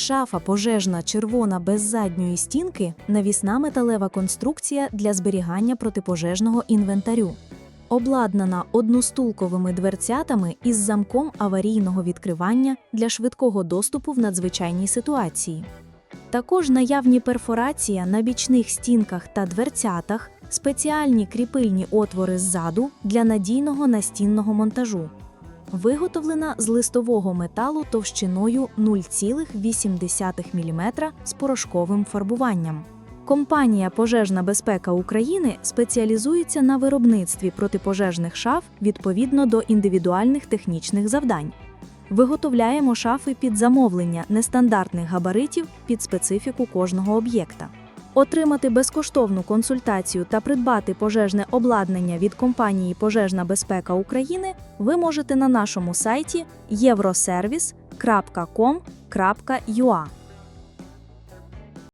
Шафа пожежна червона без задньої стінки навісна металева конструкція для зберігання протипожежного інвентарю. Обладнана одностулковими дверцятами із замком аварійного відкривання для швидкого доступу в надзвичайній ситуації. Також наявні перфорація на бічних стінках та дверцятах, спеціальні кріпильні отвори ззаду для надійного настінного монтажу. Виготовлена з листового металу товщиною 0,8 мм з порошковим фарбуванням. Компанія Пожежна безпека України спеціалізується на виробництві протипожежних шаф відповідно до індивідуальних технічних завдань. Виготовляємо шафи під замовлення нестандартних габаритів під специфіку кожного об'єкта. Отримати безкоштовну консультацію та придбати пожежне обладнання від компанії Пожежна безпека України ви можете на нашому сайті euroservice.com.ua.